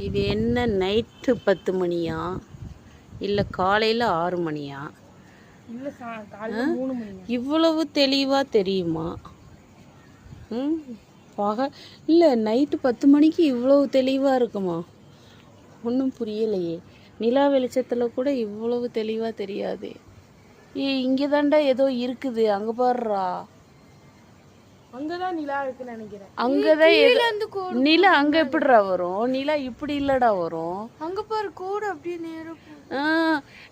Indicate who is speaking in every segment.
Speaker 1: இது என்ன நைட்டு பத்து மணியா? இல்லை காலையில் ஆறு மணியா? இவ்வளவு தெளிவாக தெரியுமா? ம் பக இல்லை நைட்டு பத்து மணிக்கு இவ்வளவு தெளிவாக இருக்குமா? ஒன்றும் புரியலையே. நிலா வெளிச்சத்தில் கூட இவ்வளவு தெளிவாக தெரியாது. ஏ இங்கே தாண்டா ஏதோ இருக்குது அங்கே பாருடா.
Speaker 2: அங்கதான் நிலா இருக்குன்னு நினைக்கிறேன்.
Speaker 1: அங்கதான் ஏதோ நிலா அங்க எப்படிடா வரும்? நிலா இப்படி இல்லடா வரும்.
Speaker 2: அங்க பாரு கோடு அப்படியே நேரம்
Speaker 1: ஆ,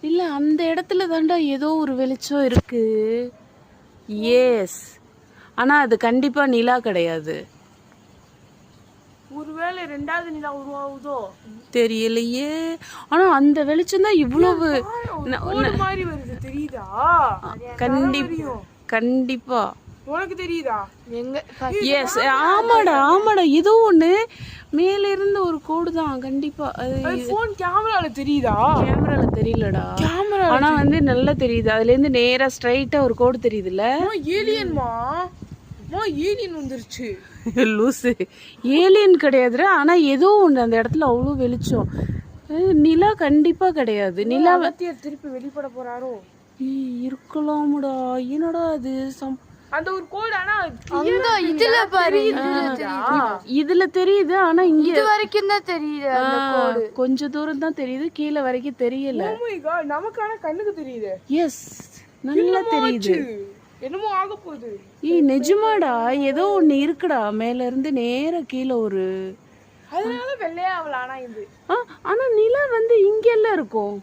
Speaker 1: இல்ல அந்த இடத்துல தாண்டா ஏதோ ஒரு வெளிச்சம் இருக்கு. எஸ் ஆனா அது கண்டிப்பா நிலா கிடையாது.
Speaker 2: ஒருவேளை ரெண்டாவது நிலா உருவாகுதோ?
Speaker 1: தெரியலையே. ஆனா அந்த வெளிச்சம் தான் இவ்வளவு
Speaker 2: கோடு மாதிரி வருது தெரியுதா?
Speaker 1: கண்டிப்பா கண்டிப்பா.
Speaker 2: உனக்கு தெரியுதா? எங்க
Speaker 1: எஸ் ஆமாடா ஆமாடா ஏதோ ஒண்ணு மேல இருந்து ஒரு கோடு தான் கண்டிப்பா. அது
Speaker 2: போன் கேமரால தெரியுதா?
Speaker 1: கேமரால தெரியலடா.
Speaker 2: கேமரா
Speaker 1: ஆனா வந்து நல்லா தெரியுது. அதுல இருந்து நேரா ஸ்ட்ரைட்டா ஒரு கோடு தெரியுதுல்ல?
Speaker 2: ஏலியன்மா மா? ஏலியன் வந்துருச்சு.
Speaker 1: லூசு. ஏலியன் கிடையாதுடா. ஆனா ஏதோ ஒண்ணு அந்த இடத்துல அவ்வளோ வெளிச்சம். நிலா கண்டிப்பா கிடையாது. நிலா
Speaker 2: அகத்தியர் திருப்பி வெளிப்பட போறாரோ?
Speaker 1: இருக்கலாமுடா. என்னடா அது? சம்
Speaker 2: அந்த ஒரு கோடு ஆனா
Speaker 3: அங்க இதுல பாரு
Speaker 1: இதுல தெரியுது? ஆனா இங்க
Speaker 3: இது வரைக்கும் தான் தெரியுது
Speaker 1: கொஞ்ச தூரம் தான் தெரியுது கீழே வரைக்கும் தெரியல.
Speaker 2: Oh நமக்கு ஆனா கண்ணுக்கு தெரியுது.
Speaker 1: எஸ் நல்லா தெரியுது.
Speaker 2: என்னமோ ஆக போகுது.
Speaker 1: ஏய் நிஜமாடா? ஏதோ ஒண்ணு இருக்குடா மேல இருந்து நேரா கீழே ஒரு
Speaker 2: அதனால வெள்ளையா ஆனா இது.
Speaker 1: ஆ, ஆனா நிலா வந்து இங்கெல்லாம் இருக்கும்.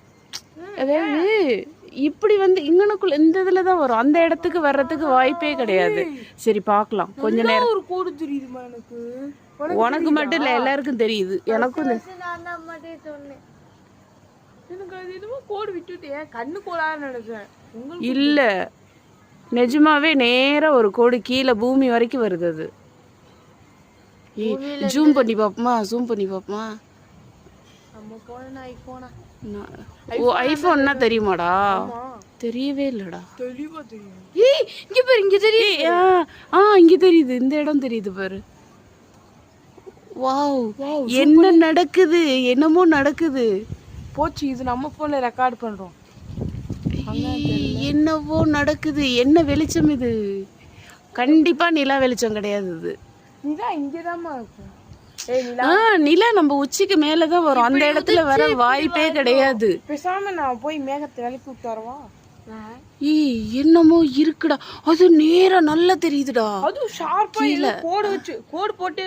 Speaker 1: அதாவது இப்படி வந்து இங்கனுக்குள்ள இந்த இதுல தான் வரும். அந்த இடத்துக்கு வர்றதுக்கு வாய்ப்பே கிடையாது. சரி பார்க்கலாம் கொஞ்ச நேரம்.
Speaker 2: ஒரு கோடு தெரியுதுமா எனக்கு?
Speaker 1: உனக்கு மட்டும் இல்ல எல்லாருக்கும் தெரியுது. எனக்கும்
Speaker 2: எனக்கு அது என்னமோ கோடு விட்டுட்டு ஏன் கண்ணு கோடான்னு நினைச்சேன். உங்களுக்கு
Speaker 1: இல்ல. நிஜமாவே நேரா ஒரு கோடு கீழே பூமி வரைக்கும் வருது அது. ஜூம் பண்ணி பாப்போமா? ஜூம் பண்ணி பாப்போமா
Speaker 2: நம்ம போன ஐபோனா
Speaker 1: நான்- ஓ ஐபோன்னா தெரியுமாடா? தெரியவே இல்லடா.
Speaker 2: தெளிவா தெரியும்.
Speaker 3: ஏய் இங்க பாரு இங்க தெரியுது.
Speaker 1: ஆ இங்க தெரியுது. இந்த இடம் தெரியுது பாரு. வாவ். என்ன நடக்குது? என்னமோ நடக்குது.
Speaker 2: போச்சு இது நம்ம போன்ல ரெக்கார்ட் பண்றோம்.
Speaker 1: என்னவோ நடக்குது. என்ன வெளிச்சம் இது? கண்டிப்பா நிலா வெளிச்சம் கிடையாது இது.
Speaker 2: நிலா இங்கதாம்மா இருக்கும். நிலா.
Speaker 1: ஆ நிலா நம்ம உச்சிக்கு மேலதான் வரும். அந்த இடத்துல வர வாய்ப்பே கிடையாது.
Speaker 2: பேசாம நான் போய் மேகத்தை விளக்கி விட்டு வரவா?
Speaker 1: ஏய் என்னமோ இருக்குடா. அது நேரா நல்லா தெரியுதுடா.
Speaker 2: அதுவும் ஷார்ப்பா இல்ல கோடு வச்சு கோடு போட்டு